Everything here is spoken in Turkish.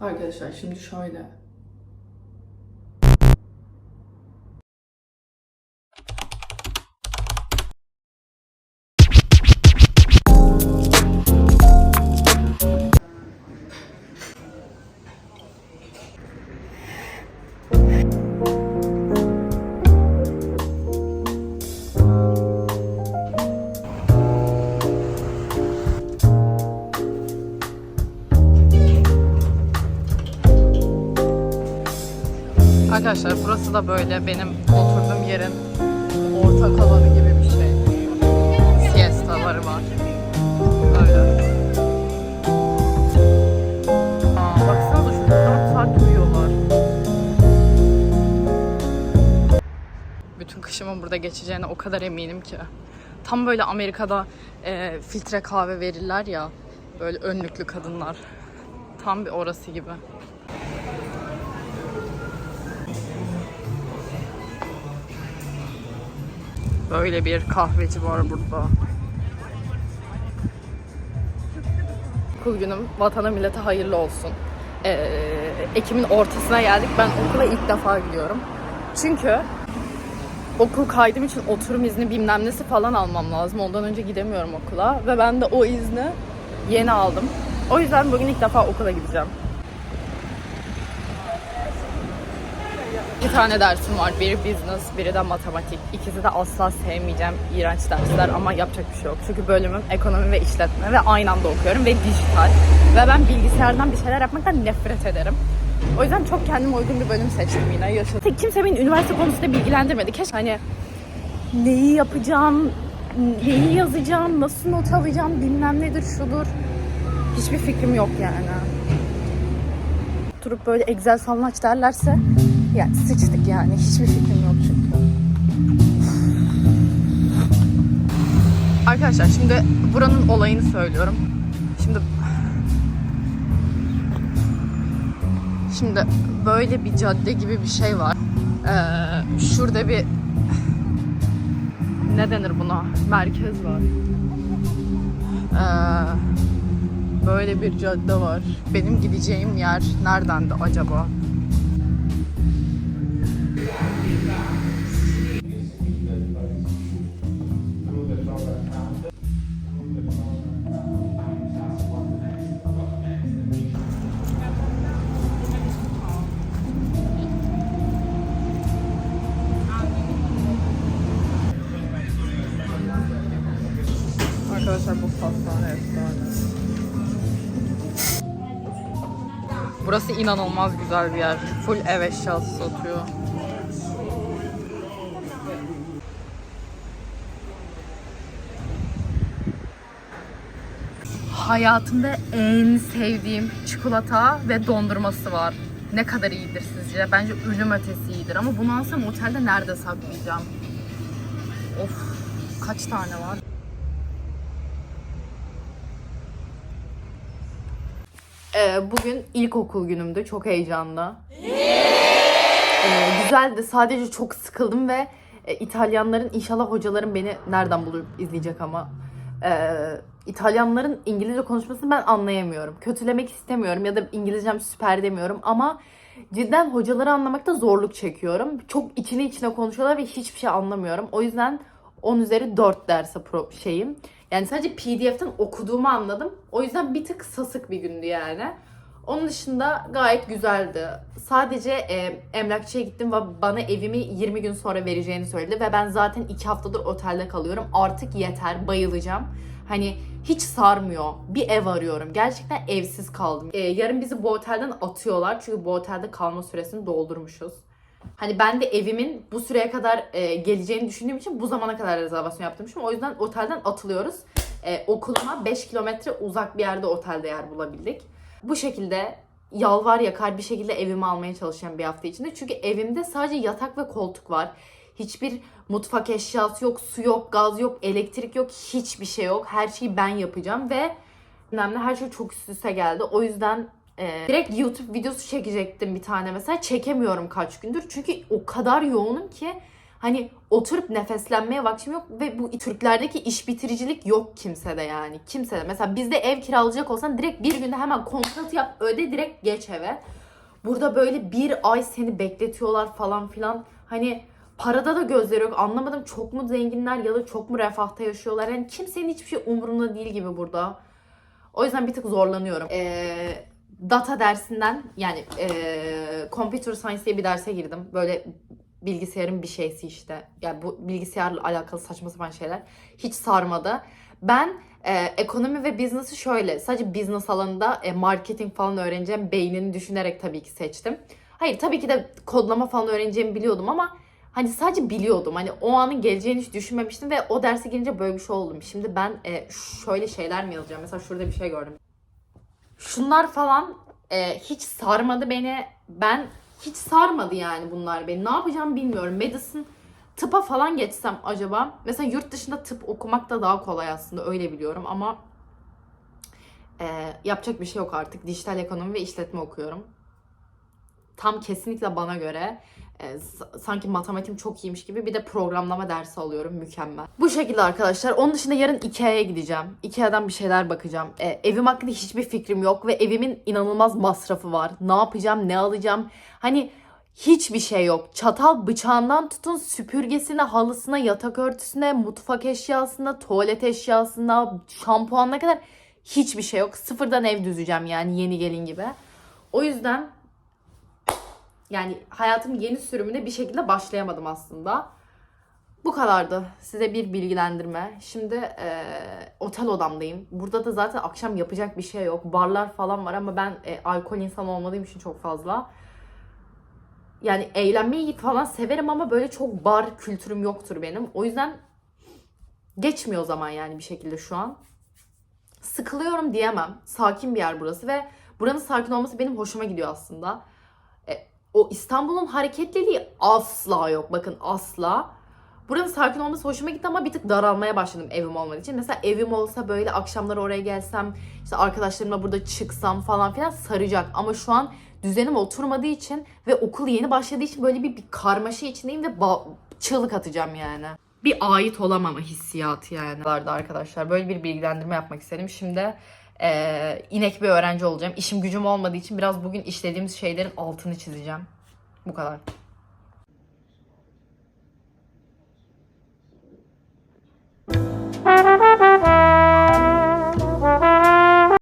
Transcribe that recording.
Arkadaşlar şimdi şöyle. Arkadaşlar burası da böyle benim oturduğum yerin ortak alanı gibi bir şey. Siestaları var. Öyle. Aa, baksana da şurada 4 saat uyuyorlar. Bütün kışımın burada geçeceğine o kadar eminim ki. Tam böyle Amerika'da e, filtre kahve verirler ya. Böyle önlüklü kadınlar. Tam bir orası gibi. Böyle bir kahveci var burada. Okul günüm vatana millete hayırlı olsun. Ee, Ekim'in ortasına geldik. Ben okula ilk defa gidiyorum. Çünkü okul kaydım için oturum izni bilmem nesi falan almam lazım. Ondan önce gidemiyorum okula. Ve ben de o izni yeni aldım. O yüzden bugün ilk defa okula gideceğim. İki tane dersim var. Biri business, biri de matematik. İkisi de asla sevmeyeceğim iğrenç dersler ama yapacak bir şey yok. Çünkü bölümüm ekonomi ve işletme ve aynı anda okuyorum ve dijital. Ve ben bilgisayardan bir şeyler yapmaktan nefret ederim. O yüzden çok kendime uygun bir bölüm seçtim yine. Yaşadım. Kimse beni üniversite konusunda bilgilendirmedi. Keşke hani neyi yapacağım, neyi yazacağım, nasıl not alacağım, bilmem nedir, şudur. Hiçbir fikrim yok yani. Durup böyle Excel falan aç derlerse yani sıçtık yani. Hiçbir fikrim yok çünkü. Arkadaşlar şimdi buranın olayını söylüyorum. Şimdi Şimdi böyle bir cadde gibi bir şey var. Ee, şurada bir ne denir buna? Merkez var. Ee, böyle bir cadde var. Benim gideceğim yer neredendi acaba? Arkadaşlar bu pastane efsane. Burası inanılmaz güzel bir yer. Full ev eşyası satıyor. Hayatımda en sevdiğim çikolata ve dondurması var. Ne kadar iyidir sizce? Bence ölüm ötesi iyidir ama bunu alsam otelde nerede saklayacağım? Of kaç tane var? Ee, bugün ilkokul günümdü. Çok heyecanlı. Ee, güzeldi. Sadece çok sıkıldım ve e, İtalyanların inşallah hocalarım beni nereden bulup izleyecek ama e, İtalyanların İngilizce konuşmasını ben anlayamıyorum. Kötülemek istemiyorum ya da İngilizcem süper demiyorum ama cidden hocaları anlamakta zorluk çekiyorum. Çok içine içine konuşuyorlar ve hiçbir şey anlamıyorum. O yüzden 10 üzeri 4 derse pro şeyim. Yani sadece PDF'ten okuduğumu anladım. O yüzden bir tık sasık bir gündü yani. Onun dışında gayet güzeldi. Sadece e, emlakçıya gittim ve bana evimi 20 gün sonra vereceğini söyledi. Ve ben zaten 2 haftadır otelde kalıyorum. Artık yeter, bayılacağım. Hani hiç sarmıyor. Bir ev arıyorum. Gerçekten evsiz kaldım. E, yarın bizi bu otelden atıyorlar. Çünkü bu otelde kalma süresini doldurmuşuz. Hani ben de evimin bu süreye kadar e, geleceğini düşündüğüm için bu zamana kadar rezervasyon yaptırmışım. O yüzden otelden atılıyoruz. E, okuluma 5 kilometre uzak bir yerde otelde yer bulabildik. Bu şekilde yalvar yakar bir şekilde evimi almaya çalışacağım bir hafta içinde. Çünkü evimde sadece yatak ve koltuk var. Hiçbir mutfak eşyası yok, su yok, gaz yok, elektrik yok, hiçbir şey yok. Her şeyi ben yapacağım ve önemli her şey çok üst üste geldi. O yüzden e, direkt YouTube videosu çekecektim bir tane mesela. Çekemiyorum kaç gündür. Çünkü o kadar yoğunum ki Hani oturup nefeslenmeye vaktim yok ve bu Türklerdeki iş bitiricilik yok kimsede yani. Kimsede. Mesela bizde ev kiralayacak olsan direkt bir günde hemen kontrat yap öde direkt geç eve. Burada böyle bir ay seni bekletiyorlar falan filan. Hani parada da gözleri yok. Anlamadım çok mu zenginler ya da çok mu refahta yaşıyorlar. Yani kimsenin hiçbir şey umurunda değil gibi burada. O yüzden bir tık zorlanıyorum. Ee, data dersinden yani ee, computer science diye bir derse girdim. Böyle bilgisayarın bir şeysi işte. Yani bu bilgisayarla alakalı saçma sapan şeyler. Hiç sarmadı. Ben e, ekonomi ve business'ı şöyle sadece business alanında e, marketing falan öğreneceğim beynini düşünerek tabii ki seçtim. Hayır tabii ki de kodlama falan öğreneceğimi biliyordum ama hani sadece biliyordum. Hani o anın geleceğini hiç düşünmemiştim ve o derse girince böyle bir şey oldum. Şimdi ben e, şöyle şeyler mi yazacağım? Mesela şurada bir şey gördüm. Şunlar falan e, hiç sarmadı beni. Ben hiç sarmadı yani bunlar beni. Ne yapacağım bilmiyorum. Medicine tıpa falan geçsem acaba. Mesela yurt dışında tıp okumak da daha kolay aslında öyle biliyorum ama e, yapacak bir şey yok artık. Dijital ekonomi ve işletme okuyorum. Tam kesinlikle bana göre e, sanki matematiğim çok iyiymiş gibi bir de programlama dersi alıyorum mükemmel. Bu şekilde arkadaşlar. Onun dışında yarın Ikea'ya gideceğim. Ikea'dan bir şeyler bakacağım. E, evim hakkında hiçbir fikrim yok ve evimin inanılmaz masrafı var. Ne yapacağım, ne alacağım? Hani hiçbir şey yok. Çatal bıçağından tutun süpürgesine, halısına, yatak örtüsüne, mutfak eşyasına, tuvalet eşyasına, şampuanına kadar hiçbir şey yok. Sıfırdan ev düzeceğim yani yeni gelin gibi. O yüzden yani hayatımın yeni sürümüne bir şekilde başlayamadım aslında. Bu kadardı. Size bir bilgilendirme. Şimdi eee, otel odamdayım. Burada da zaten akşam yapacak bir şey yok. Barlar falan var ama ben e, alkol insanı olmadığım için çok fazla. Yani eğlenmeyi falan severim ama böyle çok bar kültürüm yoktur benim. O yüzden geçmiyor zaman yani bir şekilde şu an. Sıkılıyorum diyemem. Sakin bir yer burası ve buranın sakin olması benim hoşuma gidiyor aslında. O İstanbul'un hareketliliği asla yok. Bakın asla. Buranın sakin olması hoşuma gitti ama bir tık daralmaya başladım evim olmadığı için. Mesela evim olsa böyle akşamları oraya gelsem, işte arkadaşlarımla burada çıksam falan filan saracak. Ama şu an düzenim oturmadığı için ve okul yeni başladığı için böyle bir, bir karmaşa içindeyim ve çığlık atacağım yani. Bir ait olamama hissiyatı yani. Vardı arkadaşlar. Böyle bir bilgilendirme yapmak istedim. Şimdi eee, inek bir öğrenci olacağım. İşim gücüm olmadığı için biraz bugün işlediğimiz şeylerin altını çizeceğim. Bu kadar.